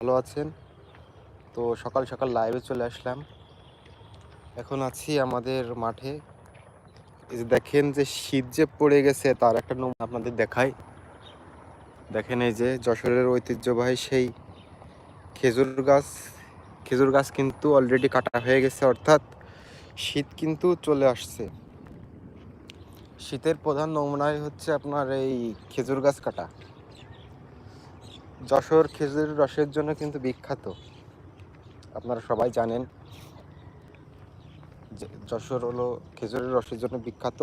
ভালো আছেন? তো সকাল সকাল লাইভে চলে আসলাম। এখন আছি আমাদের মাঠে। এই যে দেখেন যে শীত যে পড়ে গেছে, তার একটা নমুনা আপনাদের দেখাই। দেখেন এই যে যশোরের ঐতিহ্যবাহী সেই খেজুর গাছ। খেজুর গাছ কিন্তু অলরেডি কাটা হয়ে গেছে, অর্থাৎ শীত কিন্তু চলে আসছে। শীতের প্রধান নমুনাই হচ্ছে আপনার এই খেজুর গাছ কাটা। যশোর খেজুরের রসের জন্য কিন্তু বিখ্যাত। আপনারা সবাই জানেন যশোর হলো খেজুরের রসের জন্য বিখ্যাত।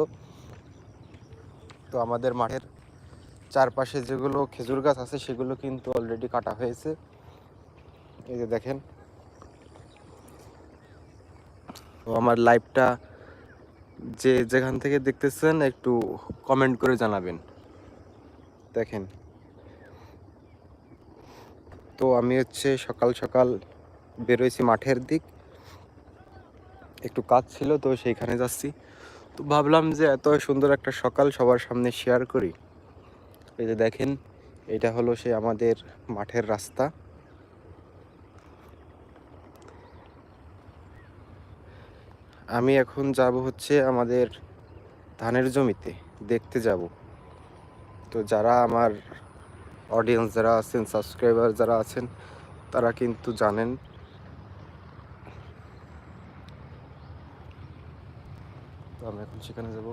তো আমাদের মাঠের চারপাশে যেগুলো খেজুর গাছ আছে, সেগুলো কিন্তু অলরেডি কাটা হয়েছে। এই যে দেখেন। তো আমার লাইভটা যে যেখান থেকে দেখতেছেন, একটু কমেন্ট করে জানাবেন। দেখেন। তো আমি হচ্ছে সকাল সকাল বেরোইছি মাঠের দিক। একটু কাজ ছিল তো সেইখানে যাচ্ছি। তো ভাবলাম যে এত সুন্দর একটা সকাল সবার সামনে শেয়ার করি। এই যে দেখেন, এটা হলো সে আমাদের মাঠের রাস্তা। আমি এখন যাব হচ্ছে আমাদের ধানের জমিতে, দেখতে যাব। তো যারা আমার অডিয়েন্স যারা আছেন সাবস্ক্রাইবার যারা আছেন তারা কিন্তু জানেন তো আমি এখন সেখানে যাব।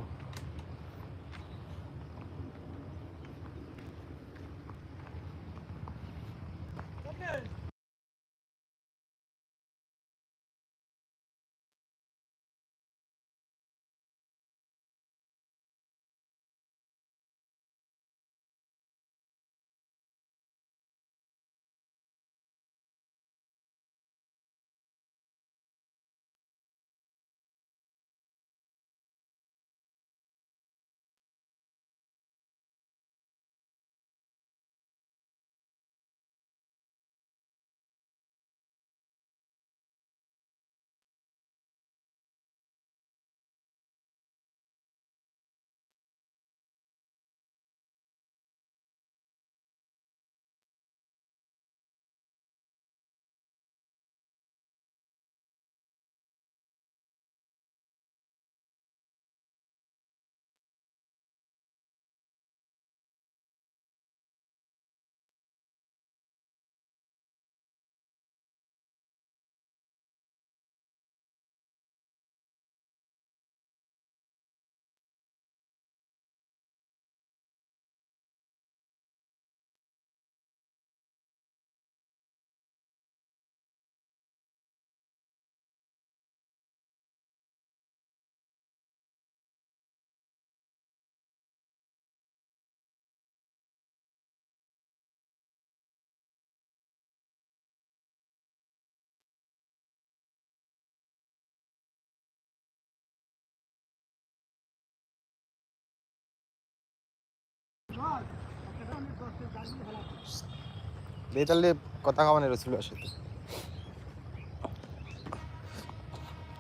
তাহলে কথা খাওয়ানোর ছিল সাথে।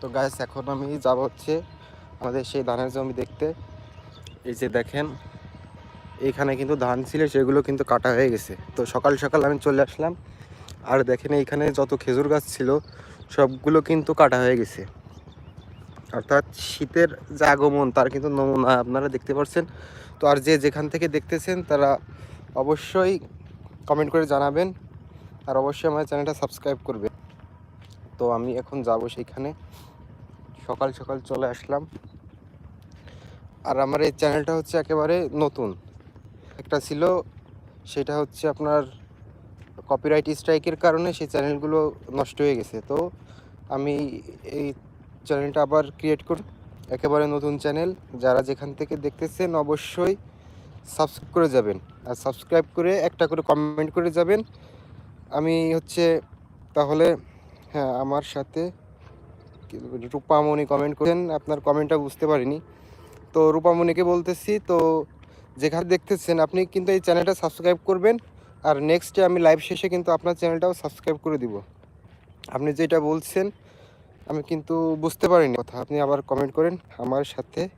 তো গাছ এখন আমি যাব হচ্ছে আমাদের সেই ধানের জমি দেখতে। এই যে দেখেন, এইখানে কিন্তু ধান ছিল, সেগুলো কিন্তু কাটা হয়ে গেছে। তো সকাল সকাল আমি চলে আসলাম, আর দেখেন এইখানে যত খেজুর গাছ ছিল, সবগুলো কিন্তু কাটা হয়ে গেছে। অর্থাৎ শীতের যে আগমন, তার কিন্তু নমুনা আপনারা দেখতে পাচ্ছেন তো আর যে যেখান থেকে দেখতেছেন, তারা অবশ্যই কমেন্ট করে জানাবেন। আর অবশ্যই আমার চ্যানেলটা সাবস্ক্রাইব করবে তো আমি এখন যাব সেইখানে। সকাল সকাল চলে আসলাম। আর আমার এই চ্যানেলটা হচ্ছে একেবারে নতুন। একটা ছিল, সেটা হচ্ছে আপনার কপিরাইট স্ট্রাইকের কারণে সেই চ্যানেলগুলো নষ্ট হয়ে গেছে। তো আমি এই চ্যানেলটা আবার ক্রিয়েট করি। একেবারে নতুন চ্যানেল। যারা যেখান থেকে দেখতেছেন, অবশ্যই সাবস্ক্রাইব করে যাবেন। আর সাবস্ক্রাইব করে একটা করে কমেন্ট করে যাবেন। আমি হচ্ছে তাহলে হ্যাঁ আমার সাথে রূপামণি কমেন্ট করেন আপনার কমেন্টটা বুঝতে পারিনি। তো রূপামণিকে বলতেছি, তো যেখানে দেখতেছেন আপনি কিন্তু এই চ্যানেলটা সাবস্ক্রাইব করবেন। আর নেক্সটে আমি লাইভ শেষে কিন্তু আপনার চ্যানেলটাও সাবস্ক্রাইব করে দিব। আপনি যেটা বলছেন, আমি কিন্তু বুঝতে পারিনি। কথা, আপনি আবার কমেন্ট করেন, আমার সাথে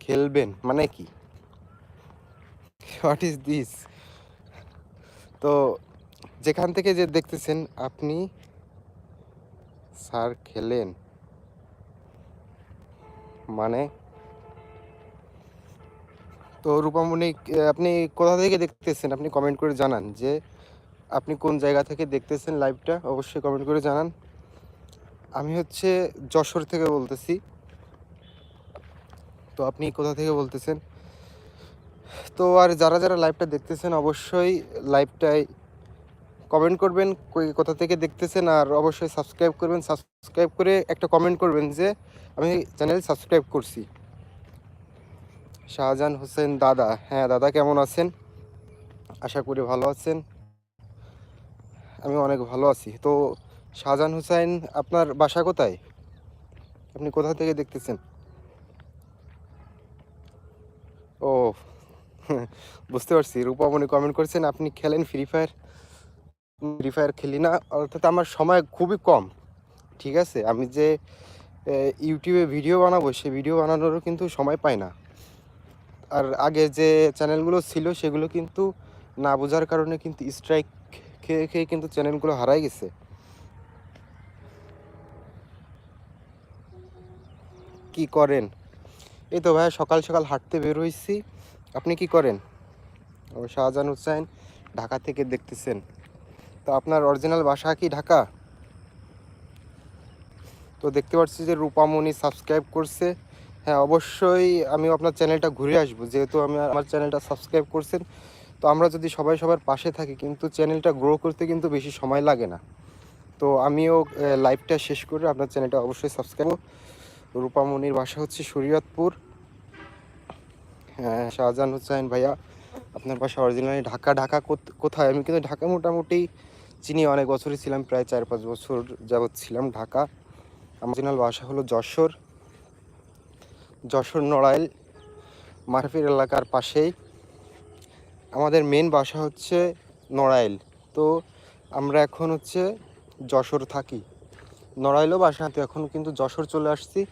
খেলবেন। মানে কি? হোয়াট ইজ দিস তো যেখান থেকে যে দেখতেছেন, আপনি স্যার খেলেন। মানে? তো রূপামণি, আপনি কোথা থেকে দেখতেছেন? আপনি কমেন্ট করে জানান যে আপনি কোন জায়গা থেকে দেখতেছেন লাইভটা অবশ্যই কমেন্ট করে জানান। আমি হচ্ছে যশোর থেকে বলতেছি। তো আপনি কোথা থেকে বলতেছেন? তো আর যারা যারা লাইভটা দেখতেছেন, অবশ্যই লাইভটায় কমেন্ট করবেন কোথা থেকে দেখতেছেন, আর অবশ্যই সাবস্ক্রাইব করবেন সাবস্ক্রাইব করে একটা কমেন্ট করবেন যে, আমি চ্যানেল সাবস্ক্রাইব করছি। শাহজাহান হোসেন দাদা হ্যাঁ দাদা কেমন আছেন? আশা করি ভালো আছেন। আমি অনেক ভালো আছি। তো শাহজাহান হোসেন, আপনার বাসা কোথায়? আপনি কোথা থেকে দেখতেছেন ও বুঝতে পারছি। রূপামণি কমেন্ট করেছেন, আপনি খেলেন ফ্রি ফায়ার ফ্রি ফায়ার খেলি না, অর্থাৎ আমার সময় খুবই কম। ঠিক আছে? আমি যে ইউটিউবে ভিডিও বানাবো সেই ভিডিও বানানোরও কিন্তু সময় পাই না। আর আগে যে চ্যানেলগুলো ছিল, সেগুলো কিন্তু না বোঝার কারণে কিন্তু স্ট্রাইক খেয়ে খেয়ে কিন্তু চ্যানেলগুলো হারাই গেছে। কি করেন? এই তো ভাই সকাল সকাল হাঁটতে বের হয়েছি। আপনি কি করেন? ও শাহজাহান হুসাইন ঢাকা থেকে দেখতেছেন। তো আপনার অরিজিনাল বাসা কি ঢাকা? তো দেখতে পাচ্ছি যে রূপামণি সাবস্ক্রাইব করছে। হ্যাঁ অবশ্যই আমি আপনার চ্যানেলটা ঘুরে আসব, যেহেতু আমি আমার চ্যানেলটা সাবস্ক্রাইব করছেন। তো আমরা যদি সবাই সবার পাশে থাকি, কিন্তু চ্যানেলটা গ্রো করতে কিন্তু বেশি সময় লাগে না। তো আমিও লাইভটা শেষ করে আপনার চ্যানেলটা অবশ্যই সাবস্ক্রাইব রূপামণির বাসা হচ্ছে শরীয়তপুর। হ্যাঁ শাহজাহান হুসাইন ভাইয়া আপনার পাশে অরিজিনালি ঢাকা ঢাকা কোথ- কোথায়? আমি কিন্তু ঢাকা মোটামুটি চিনি, অনেক বছরই ছিলাম, প্রায় চার, পাঁচ বছর যাবৎ ছিলাম ঢাকা। অরিজিনাল বাসা হলো যশোর যশোর নড়াইল মারফির এলাকার পাশেই। আমাদের মেন বাসা হচ্ছে নড়াইল। তো আমরা এখন হচ্ছে যশোর থাকি। নড়াইলও বাসা, তো এখন কিন্তু যশোর চলে আসছি।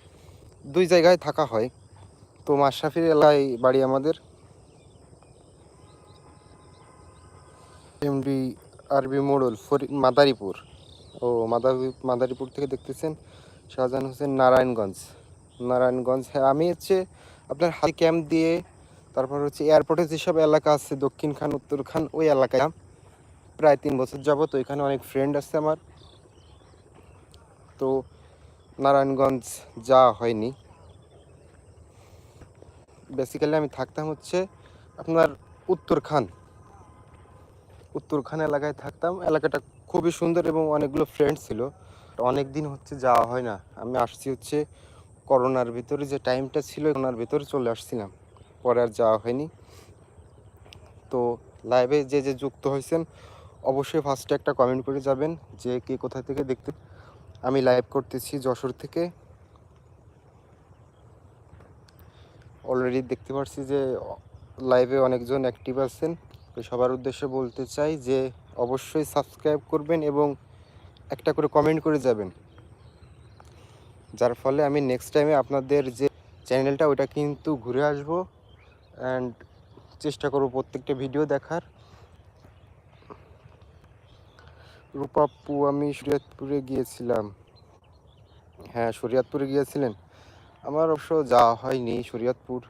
দুই জায়গায় থাকা হয়। তো মাশরাফির এলাকায় বাড়ি আমাদের। এমডি আরবি মোড়ল ফরি, মাদারীপুর। ও মাদারী, মাদারীপুর থেকে দেখতেছেন শাহজাহান হোসেন নারায়ণগঞ্জ। নারায়ণগঞ্জ হ্যাঁ আমি হচ্ছে আপনার হাই ক্যাম্প দিয়ে তারপর হচ্ছে এয়ারপোর্টে যেসব এলাকা আছে, দক্ষিণ খান, উত্তর খান, ওই এলাকায় প্রায় তিন বছর যাবত ওইখানে অনেক ফ্রেন্ড আছে আমার। তো নারায়ণগঞ্জ যাওয়া হয়নি। বেসিক্যালি আমি থাকতাম হচ্ছে আপনার উত্তরখান উত্তরখান এলাকায় থাকতাম। এলাকাটা খুবই সুন্দর এবং অনেকগুলো ফ্রেন্ড ছিল। অনেক দিন হচ্ছে যাওয়া হয় না। আমি আসছি হচ্ছে করোনার ভিতরে যে টাইমটা ছিল, করোনার ভিতরে চলে আসছিলাম। পরে আর যাওয়া হয়নি। তো লাইভে যে যে যুক্ত হয়েছেন, অবশ্যই ফার্স্টে একটা কমেন্ট করে যাবেন যে, কে কোথা থেকে দেখতে। আমি লাইভ করতেছি যশোর থেকে। অলরেডি দেখতে পাচ্ছি যে লাইভে অনেকজন অ্যাক্টিভ আছেন। তো সবার উদ্দেশ্যে বলতে চাই যে অবশ্যই সাবস্ক্রাইব করবেন এবং একটা করে কমেন্ট করে যাবেন। যার ফলে আমি নেক্সট টাইমে আপনাদের যে চ্যানেলটা ওটা কিন্তু ঘুরে আসব অ্যান্ড চেষ্টা করব প্রত্যেকটা ভিডিও দেখার। রূপাপু, আমি শরীয়তপুরে গিয়েছিলাম। হ্যাঁ শরীয়তপুরে গিয়েছিলেন। আমার অবশ্য যাওয়া হয়নি শরীয়তপুর।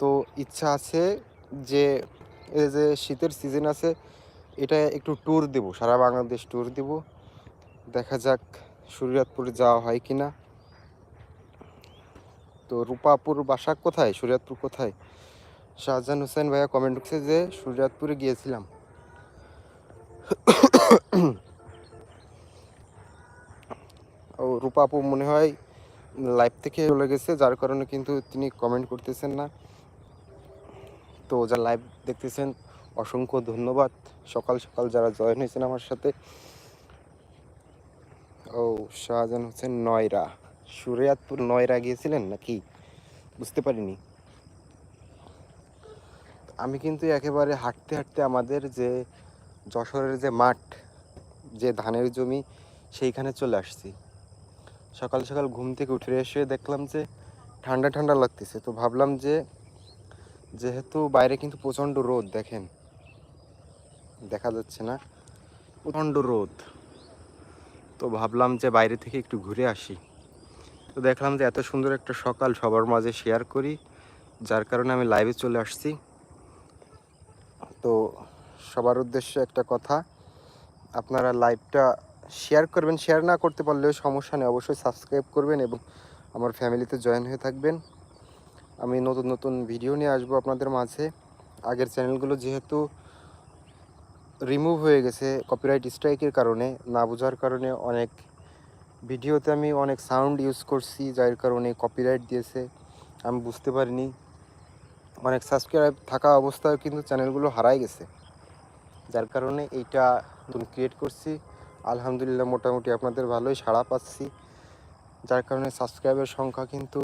তো ইচ্ছা আছে যে এই যে শীতের সিজন আছে, এটা একটু ট্যুর দেব, সারা বাংলাদেশ ট্যুর দেব। দেখা যাক শরীয়তপুরে যাওয়া হয় কি না তো রূপাপুর বাসা কোথায়? শরীয়তপুর কোথায়? শাহজাহান হোসেন ভাইয়া কমেন্ট করছে যে শরীয়তপুরে গিয়েছিলাম। ও রূপাপু মনে হয় লাইভ থেকে চলে গেছে, যার কারণে কিন্তু তিনি কমেন্ট করতেছেন না। তো যারা লাইভ দেখতেছেন, অসংখ্য ধন্যবাদ। সকাল সকাল যারা জয়েন হয়েছেন আমার সাথে, ও শাহজাহান হোসেন নয়রা। সুরিয়াতপুর নয়রা গিয়েছিলেন নাকি? বুঝতে পারিনি। আমি কিন্তু একেবারে হাঁটতে হাঁটতে আমাদের যে যশোরের যে মাঠ, যে ধানের জমি, সেইখানে চলে আসছি। সকাল সকাল ঘুম থেকে উঠে এসে দেখলাম যে ঠান্ডা ঠান্ডা লাগতেছে। তো ভাবলাম যে যেহেতু বাইরে কিন্তু প্রচণ্ড রোদ, দেখেন। দেখা যাচ্ছে না। প্রচণ্ড রোদ। তো ভাবলাম যে বাইরে থেকে একটু ঘুরে আসি। তো দেখলাম যে এত সুন্দর একটা সকাল সবার মাঝে শেয়ার করি, যার কারণে আমি লাইভে চলে আসছি। তো সবার উদ্দেশ্যে একটা কথা, আপনারা লাইভটা শেয়ার করবেন। শেয়ার না করতে পারলেও সমস্যা নেই, অবশ্যই সাবস্ক্রাইব করবেন এবং আমার ফ্যামিলিতে জয়েন হয়ে থাকবেন। আমি নতুন নতুন ভিডিও নিয়ে আসব আপনাদের মাঝে। আগের চ্যানেলগুলো যেহেতু রিমুভ হয়ে গেছে কপিরাইট স্ট্রাইকের কারণে, না বোঝার কারণে অনেক ভিডিওতে আমি অনেক সাউন্ড ইউজ করছি, যার কারণে কপিরাইট দিয়েছে। আমি বুঝতে পারিনি। অনেক সাবস্ক্রাইব থাকা অবস্থায় কিন্তু চ্যানেলগুলো হারাই গেছে। যার কারণে এইটা নতুন ক্রিয়েট করছি। আলহামদুলিল্লাহ মোটামুটি আপনাদের ভালোই সাড়া পাচ্ছি। যার কারণে সাবস্ক্রাইবের সংখ্যা কিন্তু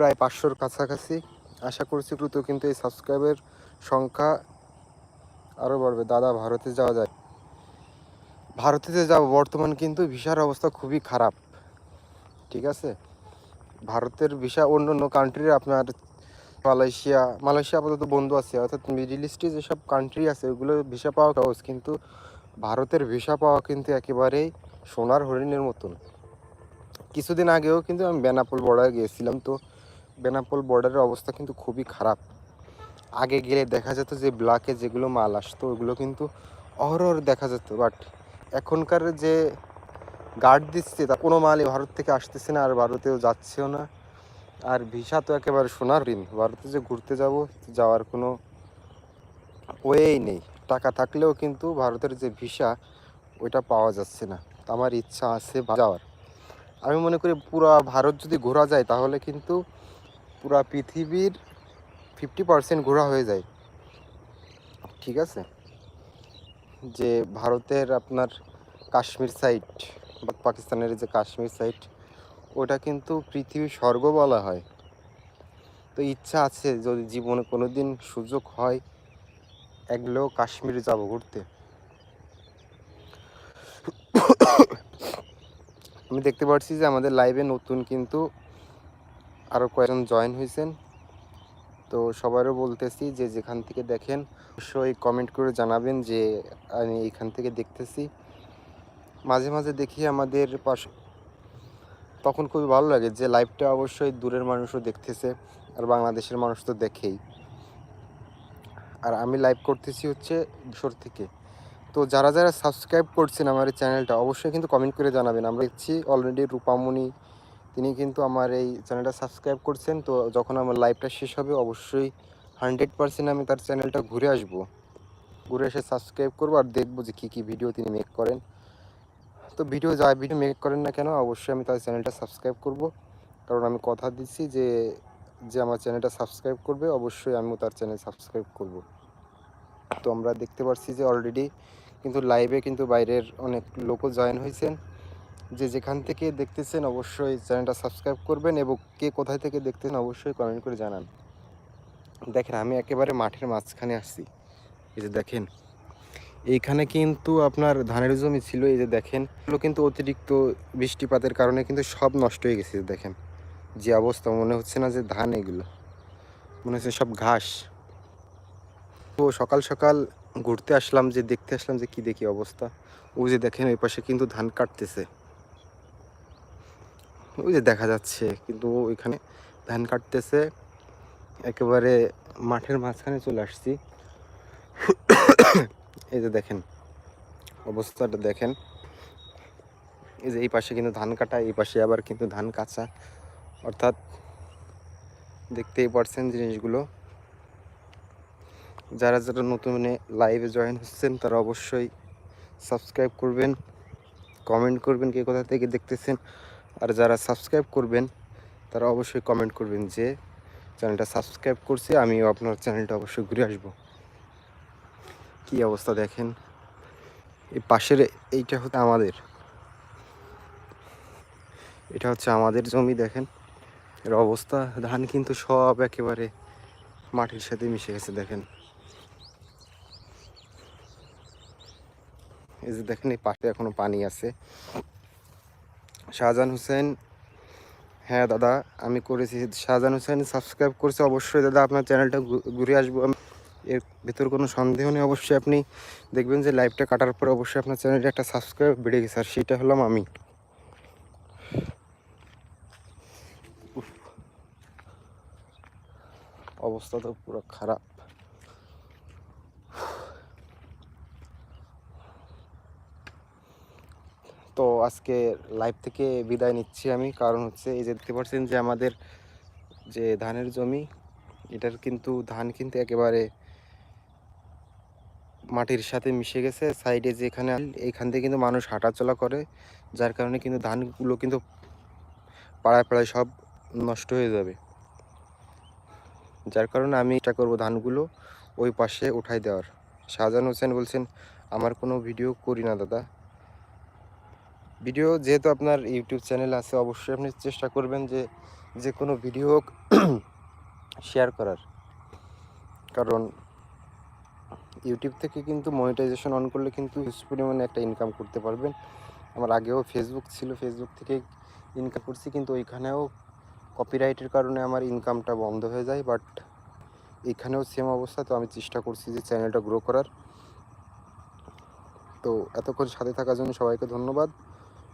প্রায় পাঁচশোর কাছাকাছি। আশা করছি দ্রুত কিন্তু এই সাবস্ক্রাইবের সংখ্যা আরও বাড়বে। দাদা, ভারতে যাওয়া যায়। ভারতেতে যাব, বর্তমান কিন্তু ভিসার অবস্থা খুবই খারাপ। ঠিক আছে? ভারতের ভিসা অন্য অন্য কান্ট্রির আপনার মালয়েশিয়া মালয়েশিয়া আপাতত বন্ধু আছে। অর্থাৎ মিডিল ইস্টে যেসব কান্ট্রি আছে, ওগুলো ভিসা পাওয়া সহজ, কিন্তু ভারতের ভিসা পাওয়া কিন্তু একেবারেই সোনার হরিণের মতন। কিছুদিন আগেও কিন্তু আমি বেনাপোল বর্ডারে গিয়েছিলাম, তো বেনাপোল বর্ডারের অবস্থা কিন্তু খুবই খারাপ। আগে গেলে দেখা যেত যে ব্লাকে যেগুলো মাল আসতো, ওগুলো কিন্তু অহরহ দেখা যেত। বাট এখনকার যে গার্ড দিচ্ছে, তা কোনো মালই ভারত থেকে আসতেছে না, আর ভারতেও যাচ্ছেও না। আর ভিসা তো একেবারে সোনার ঋণ। ভারতে যে ঘুরতে যাব, যাওয়ার কোনো ওয়েই নেই। টাকা থাকলেও কিন্তু ভারতের যে ভিসা, ওইটা পাওয়া যাচ্ছে না। আমার ইচ্ছা আছে যাওয়ার। আমি মনে করি পুরা ভারত যদি ঘোরা যায়, তাহলে কিন্তু পুরা পৃথিবীর ফিফটি পার্সেন্ট ঘোরা হয়ে যায়। ঠিক আছে? যে ভারতের আপনার কাশ্মীর সাইড বা পাকিস্তানের যে কাশ্মীর সাইড ওটা কিন্তু পৃথিবীর স্বর্গ বলা হয়। তো ইচ্ছা আছে যদি জীবনে কোনো দিন সুযোগ হয় এগুলো কাশ্মীরে যাব ঘুরতে। আমি দেখতে পাচ্ছি যে আমাদের লাইভে নতুন কিন্তু আরও কয়েকজন জয়েন হয়েছেন তো সবারও বলতেছি যে যেখান থেকে দেখেন, অবশ্যই কমেন্ট করে জানাবেন যে আমি এইখান থেকে দেখতেছি। মাঝে মাঝে দেখি আমাদের পাশ তখন খুবই ভালো লাগে যে লাইভটা অবশ্যই দূরের মানুষও দেখতেছে, আর বাংলাদেশের মানুষ তো দেখেই। আর আমি লাইভ করতেছি হচ্ছে দুশোর থেকে। তো যারা যারা সাবস্ক্রাইব করছেন আমার চ্যানেলটা অবশ্যই কিন্তু কমেন্ট করে জানাবেন। আমরা দেখছি অলরেডি রূপামণি তিনি কিন্তু আমার এই চ্যানেলটা সাবস্ক্রাইব করছেন। তো যখন আমার লাইভটা শেষ হবে, অবশ্যই হান্ড্রেড পার্সেন্ট আমি তার চ্যানেলটা ঘুরে আসব। ঘুরে এসে সাবস্ক্রাইব করব আর দেখব যে কী কী ভিডিও তিনি মেক করেন। তো ভিডিও যা ভিডিও মেক করেন না কেন, অবশ্যই আমি তার চ্যানেলটা সাবস্ক্রাইব করব। কারণ আমি কথা দিচ্ছি যে যে আমার চ্যানেলটা সাবস্ক্রাইব করবে, অবশ্যই আমিও তার চ্যানেল সাবস্ক্রাইব করব। তো আমরা দেখতে পাচ্ছি যে অলরেডি কিন্তু লাইভে কিন্তু বাইরের অনেক লোকও জয়েন হয়েছেন। যে যেখান থেকে দেখতেছেন অবশ্যই চ্যানেলটা সাবস্ক্রাইব করবেন এবং কে কোথায় থেকে দেখতেছেন অবশ্যই কমেন্ট করে জানান। দেখেন, আমি একেবারে মাঠের মাঝখানে আসছি এই যে দেখেন, এইখানে কিন্তু আপনার ধানের জমি ছিল, এই যে দেখেন, এগুলো কিন্তু অতিরিক্ত বৃষ্টিপাতের কারণে কিন্তু সব নষ্ট হয়ে গেছে দেখেন। যে অবস্থা, মনে হচ্ছে না যে ধান এগুলো, মনে হচ্ছে সব ঘাস। তো সকাল সকাল ঘুরতে আসলাম, যে দেখতে আসলাম যে কি দেখি অবস্থা। ও যে দেখেন, ওই পাশে কিন্তু ধান কাটতেছে। ওই যে দেখা যাচ্ছে, কিন্তু ওইখানে ধান কাটতেছে। একেবারে মাঠের মাঝখানে চলে আসছি। এই যে দেখেন, অবস্থাটা দেখেন। এই যে এই পাশে কিন্তু ধান কাটা, এই পাশে আবার কিন্তু ধান কাঁচা। অর্থাৎ দেখতেই পারছেন জিনিসগুলো। যারা যারা নতুন লাইভে জয়েন হচ্ছেন, তারা অবশ্যই সাবস্ক্রাইব করবেন, কমেন্ট করবেন কে কোথা থেকে দেখতেছেন। আর যারা সাবস্ক্রাইব করবেন, তারা অবশ্যই কমেন্ট করবেন যে চ্যানেলটা সাবস্ক্রাইব করছে, আমিও আপনার চ্যানেলটা অবশ্যই ঘুরে আসব। কি অবস্থা দেখেন? এই পাশের এইটা হচ্ছে আমাদের। এটা হচ্ছে আমাদের জমি দেখেন। এর অবস্থা, ধান কিন্তু সব একেবারে মাটির সাথে মিশে গেছে দেখেন। এই যে দেখেন, এই পাশে এখনও পানি আছে। শাহজাহান হোসেন। হ্যাঁ দাদা, আমি করেছি। শাহজাহান হোসেন সাবস্ক্রাইব করেছে অবশ্যই। দাদা, আপনার চ্যানেলটা ঘুরে আসব। এর ভেতর কোনো সন্দেহ নেই। অবশ্যই আপনি দেখবেন যে লাইভটা কাটার পর অবশ্যই আপনার চ্যানেলে একটা সাবস্ক্রাইব বেড়ে গেছে। আর সেটা হলাম আমি। অবস্থা তো পুরো খারাপ। তো আজকে লাইভ থেকে বিদায় নিচ্ছি আমি। কারণ হচ্ছে এই যে দেখতে পাচ্ছেন যে আমাদের যে ধানের জমি, এটার কিন্তু ধান কিন্তু একেবারে মাটির সাথে মিশে গেছে। সাইডে যেখানে এইখান থেকে কিন্তু মানুষ হাঁটাচলা করে, যার কারণে কিন্তু ধানগুলো কিন্তু পাড়ায় পাড়ায় সব নষ্ট হয়ে যাবে। যার কারণে আমি এটা করব ধানগুলো ওই পাশে উঠাই দেওয়ার। শাহজাহান হোসেন বলছেন, আমার কোনো ভিডিও করি না দাদা। ভিডিও যেহেতু আপনার ইউটিউব চ্যানেল আছে, অবশ্যই আপনি চেষ্টা করবেন যে যে কোনো ভিডিও হোক শেয়ার করার। কারণ ইউটিউব থেকে কিন্তু মনিটাইজেশন অন করলে কিন্তু পরিমাণে একটা ইনকাম করতে পারবেন। আমার আগেও ফেসবুক ছিল ফেসবুক থেকে ইনকাম করছি, কিন্তু ওইখানেও কপিরাইটের কারণে আমার ইনকামটা বন্ধ হয়ে যায় বাট এখানেও সেম অবস্থা, তো আমি চেষ্টা করছি যে চ্যানেলটা গ্রো করার। তো এতক্ষণ সাথে থাকার জন্য সবাইকে ধন্যবাদ।